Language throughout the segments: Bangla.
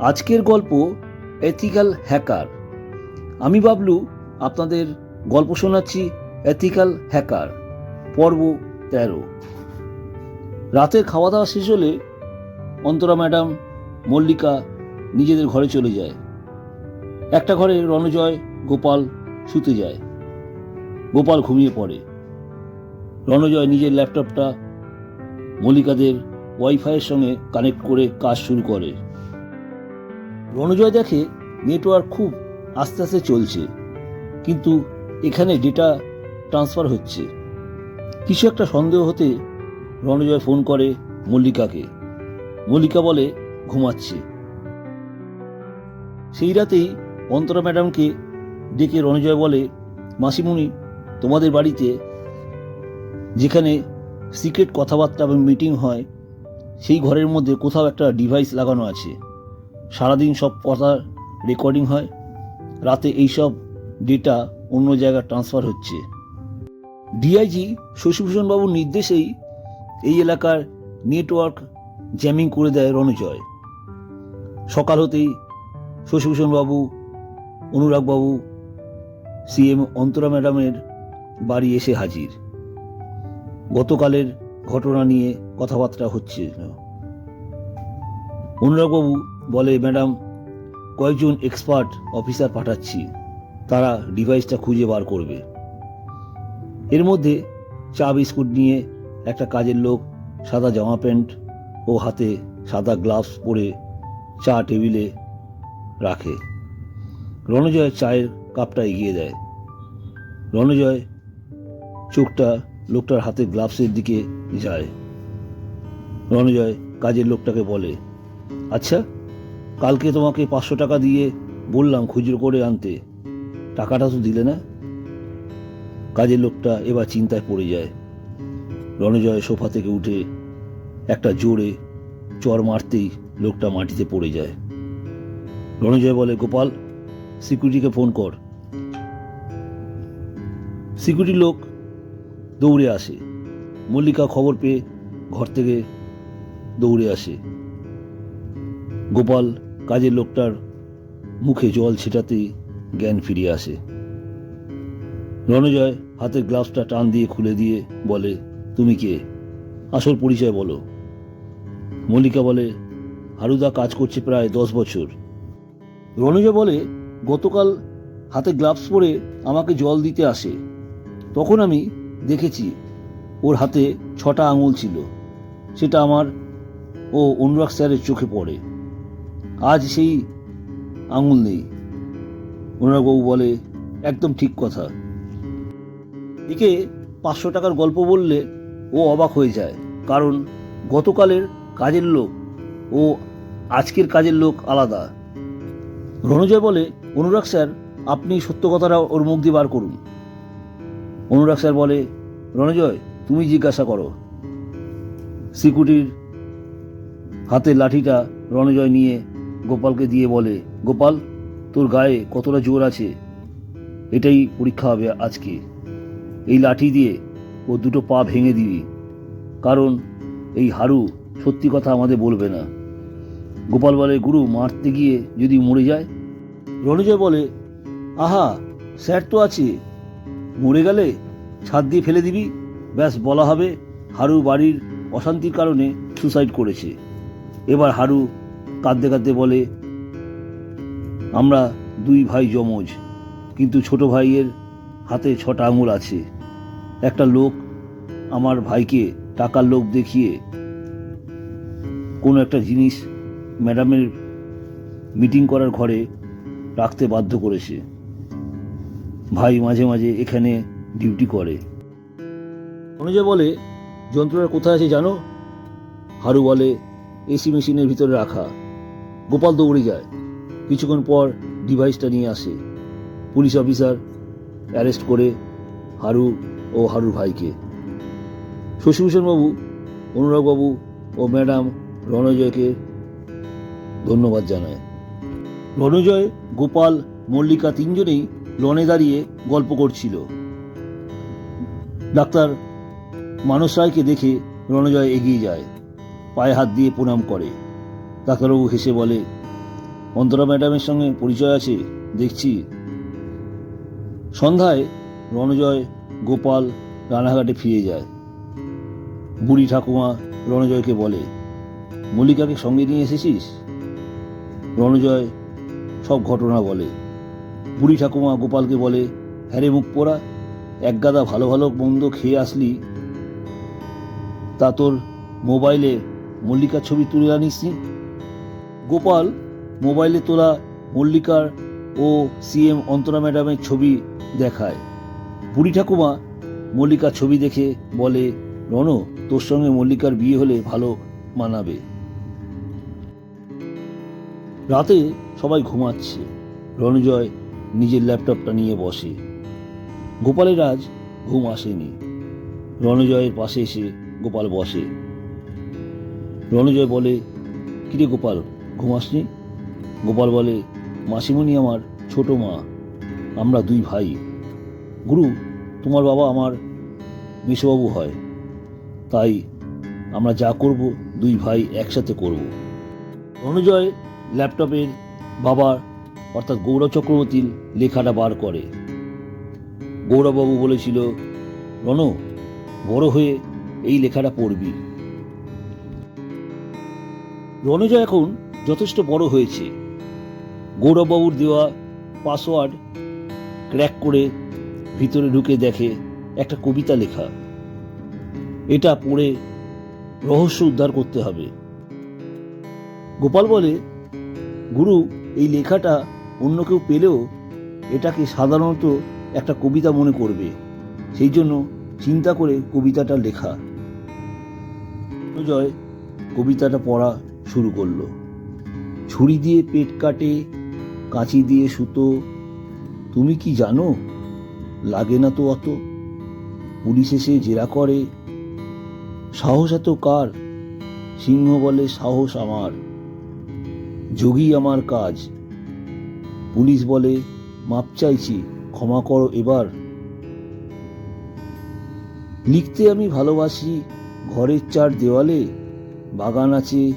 আজকের গল্প এথিক্যাল হ্যাকার আমি বাবলু, আপনাদের গল্প শোনাচ্ছি এথিক্যাল হ্যাকার পর্ব তেরো। রাতের খাওয়া দাওয়া শেষ হলে অন্তরা ম্যাডাম মল্লিকা নিজেদের ঘরে চলে যায়। একটা ঘরে রণজয়, গোপাল শুতে যায়। গোপাল ঘুমিয়ে পড়ে। রণজয় নিজের ল্যাপটপটা মল্লিকাদের ওয়াইফাইয়ের সঙ্গে কানেক্ট করে কাজ শুরু করে। রণজয় দেখে নেটওয়ার্ক খুব আস্তে আস্তে চলছে, কিন্তু এখানে ডেটা ট্রান্সফার হচ্ছে। কিছু একটা সন্দেহ হতে রণজয় ফোন করে মল্লিকাকে। মল্লিকা বলে, ঘুমাচ্ছে। সেই রাতেই অন্তরা ম্যাডামকে ডেকে রণজয় বলে, মাসিমণি, তোমাদের বাড়িতে যেখানে সিক্রেট কথাবার্তা এবং মিটিং হয়, সেই ঘরের মধ্যে কোথাও একটা ডিভাইস লাগানো আছে। সারাদিন সব কথা রেকর্ডিং হয়। রাতে এইসব ডেটা অন্য জায়গায় ট্রান্সফার হচ্ছে। ডিআইজি শশীভূষণবাবুর নির্দেশেই এই এলাকার নেটওয়ার্ক জ্যামিং করে দেয় রণজয়। সকাল হতেই শশীভূষণবাবু, অনুরাগবাবু সিএম অন্তরা ম্যাডামের বাড়ি এসে হাজির। গতকালের ঘটনা নিয়ে কথাবার্তা হচ্ছে অনুরাগবাবু বলে, ম্যাডাম, কয়েকজন এক্সপার্ট অফিসার পাঠাচ্ছি। তারা ডিভাইসটা খুঁজে বার করবে। এর মধ্যে চা বিস্কুট নিয়ে একটা কাজের লোক সাদা জামা প্যান্ট ও হাতে সাদা গ্লাভস পরে চা টেবিলে রাখে। রণজয় চায়ের কাপটা এগিয়ে দেয়। রণজয় চোখটা লোকটার হাতে গ্লাভসের দিকে যায়। রণজয় কাজের লোকটাকে বলে আচ্ছা কালকে তোমাকে পাঁচশো টাকা দিয়ে বললাম খুচরো করে আনতে। টাকাটা তো দিলে না। কাজের লোকটা এবার চিন্তায় পড়ে যায়। রণজয় সোফা থেকে উঠে একটা জোরে চর মারতেই লোকটা মাটিতে পড়ে যায়। রণজয় বলে, গোপাল, সিকিউরিটিকে ফোন কর। সিকিউরিটি লোক দৌড়ে আসে। মল্লিকা খবর পেয়ে ঘর থেকে দৌড়ে আসে। গোপাল, কাজের লোকটার মুখে জল ছেটাতেই জ্ঞান ফিরিয়ে আসে। রণজয় হাতের গ্লাভসটা টান দিয়ে খুলে দিয়ে বলে, তুমি কে? আসল পরিচয় বলো। মল্লিকা বলে, হারুদা কাজ করছে প্রায় দশ বছর। রণজয় বলে, গতকাল হাতে গ্লাভস পরে আমাকে জল দিতে আসে। তখন আমি দেখেছি ওর হাতে ছটা আঙুল ছিল। সেটা আমার ও অনুরাগ স্যারের চোখে পড়ে। আজ সেই আঙুল নেই। অনুরাগবাবু বলে, একদম ঠিক কথা। একে পাঁচশো টাকার গল্প বললে ও অবাক হয়ে যায়, কারণ গতকালের কাজের লোক ও আজকের কাজের লোক আলাদা। রণজয় বলে, অনুরাগ স্যার, আপনি সত্য কথাটা ওর মুখ দিয়ে বার করুন। অনুরাগ স্যার বলে, রণজয়, তুমি জিজ্ঞাসা করো। সিকিউরিটির হাতে লাঠিটা রণজয় নিয়ে গোপালকে দিয়ে বলে, গোপাল, তোর গায়ে কতটা জোর আছে? এটাই পরীক্ষা হবে আজকে। এই লাঠি দিয়ে ও দুটো পা ভেঙে দিবি। কারণ এই হারু সত্যি কথা আমাদের বলবে না। গোপাল বলে, গুরু, মারতে গিয়ে যদি মরে যায়? রণজয় বলে, আহা, স্যার তো আছে। মরে গেলে ছাদ দিয়ে ফেলে দিবি। ব্যাস, বলা হবে হারু বাড়ির অশান্তির কারণে সুসাইড করেছে। এবার হারু কাঁদতে কাঁদতে বলে, আমরা দুই ভাই যমজ, কিন্তু ছোট ভাইয়ের হাতে ছটা আঙুল আছে। একটা লোক আমার ভাইকে টাকার লোক দেখিয়ে কোনো একটা জিনিস ম্যাডামের মিটিং করার ঘরে রাখতে বাধ্য করেছে। ভাই মাঝে মাঝে এখানে ডিউটি করে। অনুজয় বলে যন্ত্রটা কোথায় আছে জানো? হারু বলে, এসি মেশিনের ভিতরে রাখা। গোপাল দৌড়ে যায়। কিছুক্ষণ পর ডিভাইসটা নিয়ে আসে। পুলিশ অফিসার অ্যারেস্ট করে হারু ও হারুর ভাইকে। শশীভূষণবাবু, অনুরাগবাবু ও ম্যাডাম রণজয়কে ধন্যবাদ জানায়। রণজয়, গোপাল, মল্লিকা তিনজনেই লনে দাঁড়িয়ে গল্প করছিল। ডাক্তার মানস রায়কে দেখে রণজয় এগিয়ে যায়। পায়ে হাত দিয়ে প্রণাম করে। ডাক্তারবাবু হেসে বলে, অন্তরা ম্যাডামের সঙ্গে পরিচয় আছে? দেখছি। সন্ধ্যায় রণজয়, গোপাল রানাঘাটে ফিরে যায়। বুড়ি ঠাকুমা রণজয়কে বলে, মল্লিকাকে সঙ্গে নিয়ে এসেছিস? রণজয় সব ঘটনা বলে। বুড়ি ঠাকুমা গোপালকে বলে হ্যারে মুখ পোড়া এক গাদা ভালো ভালো মন্দ খেয়ে আসলি। তা তোর মোবাইলে মল্লিকার ছবি তুলে আনিসনি? গোপাল, মোবাইলে তোলা মল্লিকার ও সিএম অন্তরা ম্যাডামের ছবি দেখায়। বুড়ি ঠাকুমা মল্লিকার ছবি দেখে বলে রণ তোর সঙ্গে মল্লিকার বিয়ে হলে ভালো মানাবে। রাতে সবাই ঘুমাচ্ছে। রণজয় নিজের ল্যাপটপটা নিয়ে বসে। গোপালের আজ ঘুম আসেনি। রণজয়ের পাশে এসে গোপাল বসে। রণজয় বলে, কিরে গোপাল ঘুম আসনি? গোপাল বলে, মাসিমণি আমার ছোট মা, আমরা দুই ভাই। গুরু, তোমার বাবা আমার মেসোবাবু হয়। তাই আমরা যা করব, দুই ভাই একসাথে করব। রণজয় ল্যাপটপের বাবার, অর্থাৎ গৌরব চক্রবর্তীর লেখাটা বার করে। গৌরববাবু বলেছিল রণ বড় হয়ে এই লেখাটা পড়বি। রণজয় এখন যথেষ্ট বড় হয়েছে। গৌরববাবুর দেওয়া পাসওয়ার্ড ক্র্যাক করে ভিতরে ঢুকে দেখে একটা কবিতা লেখা। এটা পড়ে রহস্য উদ্ধার করতে হবে। গোপাল বলে, গুরু, এই লেখাটা অন্য কেউ পেলেও এটাকে সাধারণত একটা কবিতা মনে করবে। সেই জন্য চিন্তা করে কবিতাটা লেখা। জয় কবিতাটা পড়া শুরু করল। ছুরি দিয়ে পেট কাটে, কাঁচি দিয়ে সুতো। তুমি কি জানো? লাগে না তো অত। পুলিশ এসে জেরা করে। সাহস এত কার? সিংহ বলে, সাহস আমার। যোগী আমার কাজ। পুলিশ বলে, মাপ চাইছি, ক্ষমা করো এবার। লিখতে আমি ভালোবাসি, ঘরের চার দেওয়ালে। বাগান আছে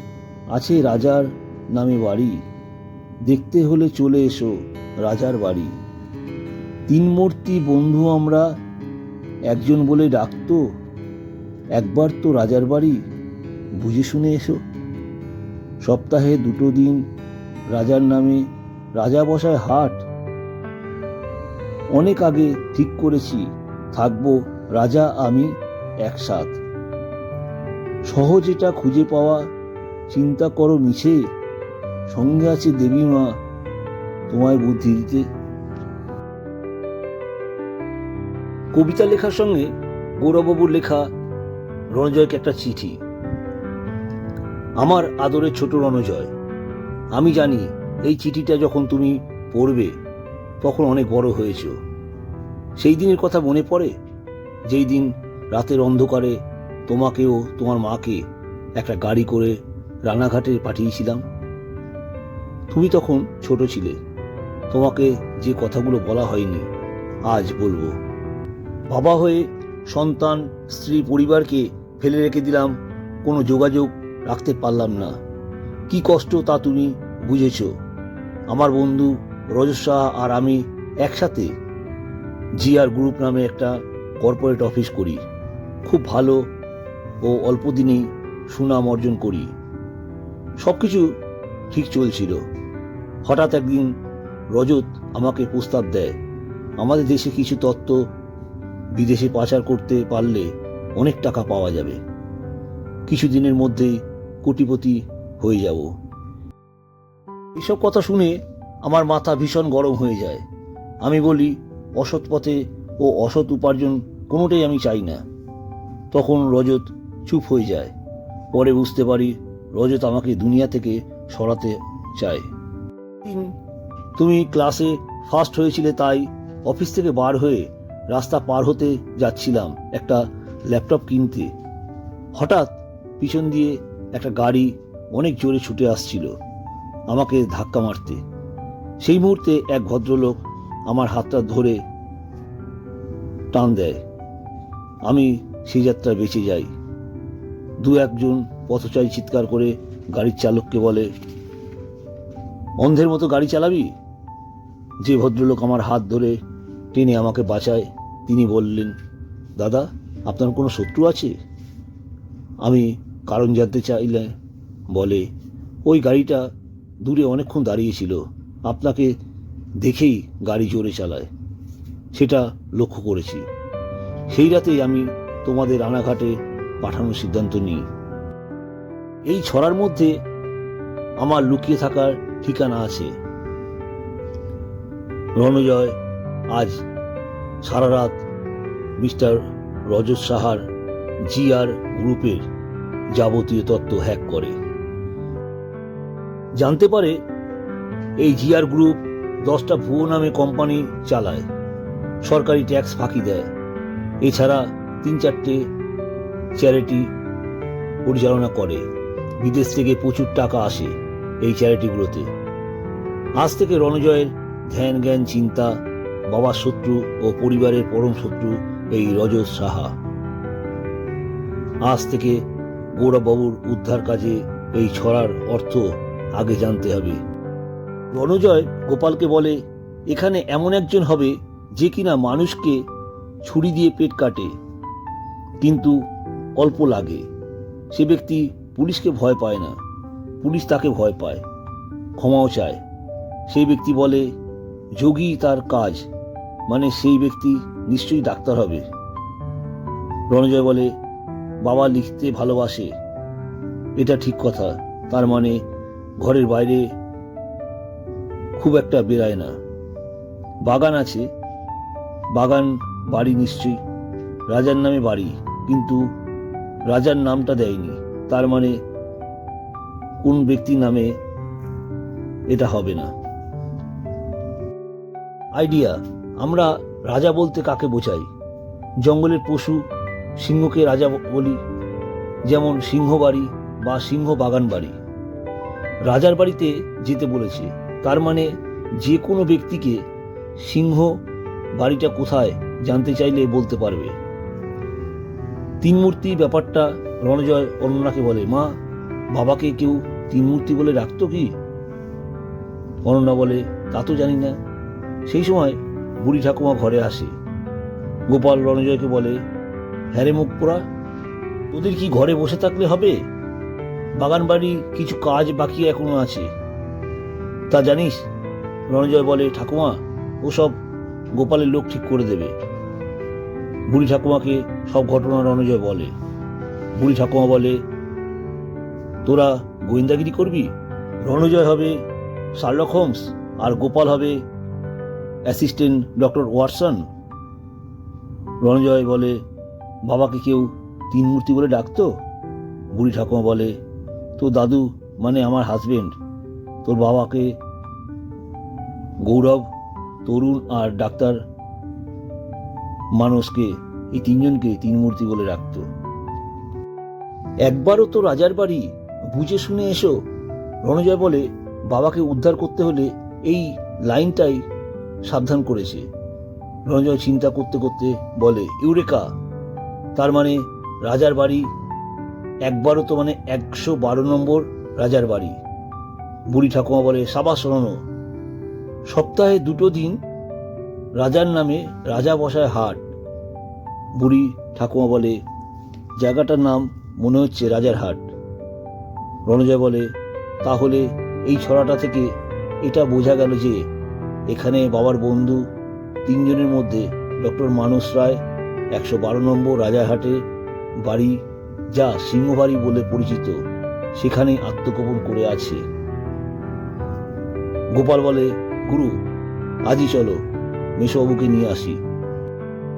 আছে রাজার। নামে বাড়ি। দেখতে হলে চলে এসো রাজার বাড়ি। তিন মূর্তি বন্ধু আমরা, একজন বলে ডাকতো, একবার তো রাজার বাড়ি। বুঝে শুনে এসো। সপ্তাহে দুটো দিন রাজার নামে রাজা বসায় হাট। অনেক আগে ঠিক করেছি, থাকব রাজা, আমি একসাথ। সহজ এটা খুঁজে পাওয়া, চিন্তা করো মিছে সঙ্গে আছে দেবী মা, তোমায় বুদ্ধি দিতে। কবিতা লেখার সঙ্গে গৌরববাবুর লেখা রণজয়কে একটা চিঠি। আমার আদরের ছোট রণজয়, আমি জানি এই চিঠিটা যখন তুমি পড়বে, তখন অনেক বড় হয়েছ। সেই দিনের কথা মনে পড়ে যেই দিন রাতের অন্ধকারে তোমাকেও তোমার মাকে একটা গাড়ি করে রানাঘাটে পাঠিয়েছিলাম। তুমি তখন ছোট ছিলে। তোমাকে যে কথাগুলো বলা হয়নি, আজ বলব। বাবা হয়ে সন্তান, স্ত্রী, পরিবারকে ফেলে রেখে দিলাম, কোনো যোগাযোগ রাখতে পারলাম না। কি কষ্ট তা তুমি বুঝেছ। আমার বন্ধু রজত শাহ আর আমি একসাথে জিআর গ্রুপ নামে একটা কর্পোরেট অফিস করি। খুব ভালো ও অল্প দিনেই সুনাম অর্জন করি। সব কিছু ঠিক চলছিল। হঠাৎ একদিন রজত আমাকে প্রস্তাব দেয়, আমাদের দেশে কিছু তত্ত্ব বিদেশে পাচার করতে পারলে অনেক টাকা পাওয়া যাবে। কিছুদিনের মধ্যেই কোটিপতি হয়ে যাব। এসব কথা শুনে আমার মাথা ভীষণ গরম হয়ে যায়। আমি বলি, অসৎ পথে ও অসৎ উপার্জন কোনোটাই আমি চাই না। তখন রজত চুপ হয়ে যায়। পরে বুঝতে পারি, রজত আমাকে দুনিয়া থেকে সরাতে চায়। দিন তুমি ক্লাসে ফার্স্ট হয়েছিলে তাই অফিস থেকে বার হয়ে রাস্তা পার হতে যাচ্ছিলাম একটা ল্যাপটপ কিনতে। হঠাৎ পিছন দিয়ে একটা গাড়ি অনেক জোরে ছুটে আসছিল আমাকে ধাক্কা মারতে। সেই মুহূর্তে এক ভদ্রলোক আমার হাতটা ধরে টান দেয়। আমি সেই যাত্রা বেঁচে যাই। দু একজন পথচারী চিৎকার করে গাড়ির চালককে বলে, অন্ধের মতো গাড়ি চালাবি? যে ভদ্রলোক আমার হাত ধরে টেনে আমাকে বাঁচায়, তিনি বললেন, দাদা, আপনার কোনো শত্রু আছে? আমি কারণ জানতে চাইলে বলে, ওই গাড়িটা দূরে অনেকক্ষণ দাঁড়িয়েছিল আপনাকে দেখেই গাড়ি জোরে চালায়, সেটা লক্ষ্য করেছি। সেই রাতেই আমি তোমাদের রানাঘাটে পাঠানোর সিদ্ধান্ত নিই। এই ছড়ার মধ্যে আমার লুকিয়ে থাকার ঠিকানা আছে। রণজয়, আজ সারা রাত মিস্টার রজত সাহার জিআর গ্রুপের যাবতীয় তত্ত্ব হ্যাক করে। জানতে পারে এই জিআর গ্রুপ দশটা ভুয়ো নামে কোম্পানি চালায়, সরকারি ট্যাক্স ফাঁকি দেয়। এছাড়া তিন চারটে চ্যারিটি পরিচালনা করে। বিদেশ থেকে প্রচুর টাকা আসে এই চ্যারিটিগুলোতে। আজ থেকে রণজয়ের ধ্যান, জ্ঞান, চিন্তা, বাবার শত্রু ও পরিবারের পরম শত্রু এই রজত সাহা। আজ থেকে গৌরববাবুর উদ্ধার কাজে এই ছড়ার অর্থ আগে জানতে হবে। রণজয় গোপালকে বলে, এখানে এমন একজন হবে যে কিনা মানুষকে ছুরি দিয়ে পেট কাটে, কিন্তু অল্প লাগে। সে ব্যক্তি পুলিশকে ভয় পায় না। পুলিশ তাকে ভয় পায়। ক্ষমাও চায়। সেই ব্যক্তি বলে, যোগী তার কাজ। মানে সেই ব্যক্তি নিশ্চয়ই ডাক্তার হবে। রণজয় বলে, বাবা লিখতে ভালোবাসে। এটা ঠিক কথা। তার মানে ঘরের বাইরে খুব একটা বেরায় না। বাগান আছে। বাগান, বাড়ি নিশ্চয়ই। রাজার নামে বাড়ি। কিন্তু রাজার নামটা দেয়নি। তার মানে কোন ব্যক্তি নামে এটা হবে না। আইডিয়া, আমরা রাজা বলতে কাকে বোঝাই? জঙ্গলের পশু সিংহকে রাজা বলি, যেমন সিংহ বাড়ি বা সিংহ বাগান বাড়ি রাজার বাড়িতে যেতে বলেছে, তার মানে যে কোনো ব্যক্তিকে সিংহ বাড়িটা কোথায় জানতে চাইলে বলতে পারবে। তিন মূর্তি ব্যাপারটা রণজয় অনন্যাকে বলে, মা, বাবাকে কেউ তিন মূর্তি বলে ডাকতো কি? অনন্যা বলে, তা তো জানি না। সেই সময় বুড়ি ঠাকুমা ঘরে আসে। গোপাল রণজয়কে বলে হ্যারে মুখ পোড়া তোদের কি ঘরে বসে থাকলে হবে? বাগান বাড়ি কিছু কাজ বাকি এখনও আছে। তা জানিস? রণজয় বলে, ঠাকুমা, ওসব গোপালের লোক ঠিক করে দেবে। বুড়ি ঠাকুমাকে সব ঘটনা রণজয় বলে। বুড়ি ঠাকুমা বলে, তোরা গোয়েন্দাগিরি করবি? রণজয় হবে শার্লক হোমস আর গোপাল হবে অ্যাসিস্ট্যান্ট ডক্টর ওয়াটসন? রণজয় বলে, বাবাকে কেউ তিন মূর্তি বলে ডাকতো? বুড়ি ঠাকুমা বলে, তো দাদু মানে আমার হাজবেন্ড তোর বাবাকে গৌরব, তরুণ আর ডাক্তার মানুষকে এই তিনজনকে তিন মূর্তি বলে রাখত একবারও তো রাজার বাড়ি বুঝে শুনে এসো। রণজয় বলে, বাবাকে উদ্ধার করতে হলে এই লাইনটাই সাবধান করেছে। রণজয় চিন্তা করতে করতে বলে, ইউরেকা, তার মানে রাজার বাড়ি একবারও তো মানে একশো বারো নম্বর রাজার বাড়ি। বুড়ি ঠাকুমা বলে, সাবাস শোনানো সপ্তাহে দুটো দিন রাজার নামে রাজা বসায় হাট। বুড়ি ঠাকুমা বলে, জায়গাটার নাম মনে হচ্ছে রাজার হাট। রণজয় বলে, তাহলে এই ছড়াটা থেকে এটা বোঝা গেল যে এখানে বাবার বন্ধু তিনজনের মধ্যে ডক্টর মানস রায়, একশো বারো নম্বর রাজারহাটে বাড়ি, যা সিংহবাড়ি বলে পরিচিত, সেখানে আত্মগোপন করে আছে। গোপাল বলে, গুরু, আজই চলো, মেশবাবুকে নিয়ে আসি।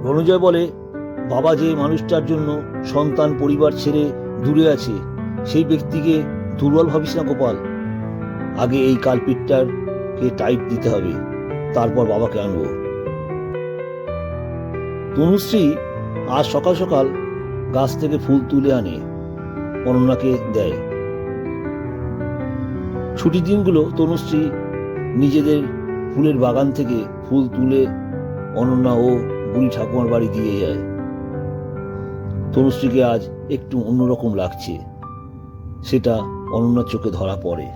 রণজয় বলে বাবা যে মানুষটার জন্য সন্তান পরিবার ছেড়ে দূরে আছে, সেই ব্যক্তিকে দুর্বল ভাবিস না গোপাল। আগে এই কালপিটটারকে টাইট দিতে হবে, তারপর বাবাকে আনব। তনুশ্রী আজ সকাল সকাল গাছ থেকে ফুল তুলে আনে, অনন্যাকে দেয়। ছুটির দিনগুলো তনুশ্রী নিজেদের ফুলের বাগান থেকে ফুল তুলে অনন্যা ও বুড়ি ঠাকুমার বাড়ি দিয়ে যায়। তনুশ্রীকে আজ একটু অন্যরকম লাগছে। সেটা অনন্যার চোখে ধরা পড়ে।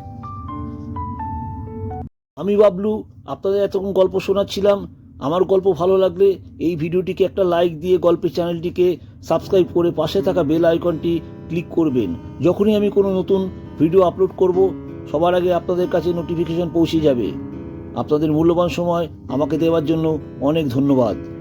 আমি বাবলু, আপনাদের এতক্ষণ গল্প শোনাচ্ছিলাম। আমার গল্প ভালো লাগলে এই ভিডিওটিকে একটা লাইক দিয়ে গল্পের চ্যানেলটিকে সাবস্ক্রাইব করে পাশে থাকা বেল আইকনটি ক্লিক করবেন। যখনই আমি কোনো নতুন ভিডিও আপলোড করব, সবার আগে আপনাদের কাছে নোটিফিকেশন পৌঁছে যাবে। আপনাদের মূল্যবান সময় আমাকে দেওয়ার জন্য অনেক ধন্যবাদ।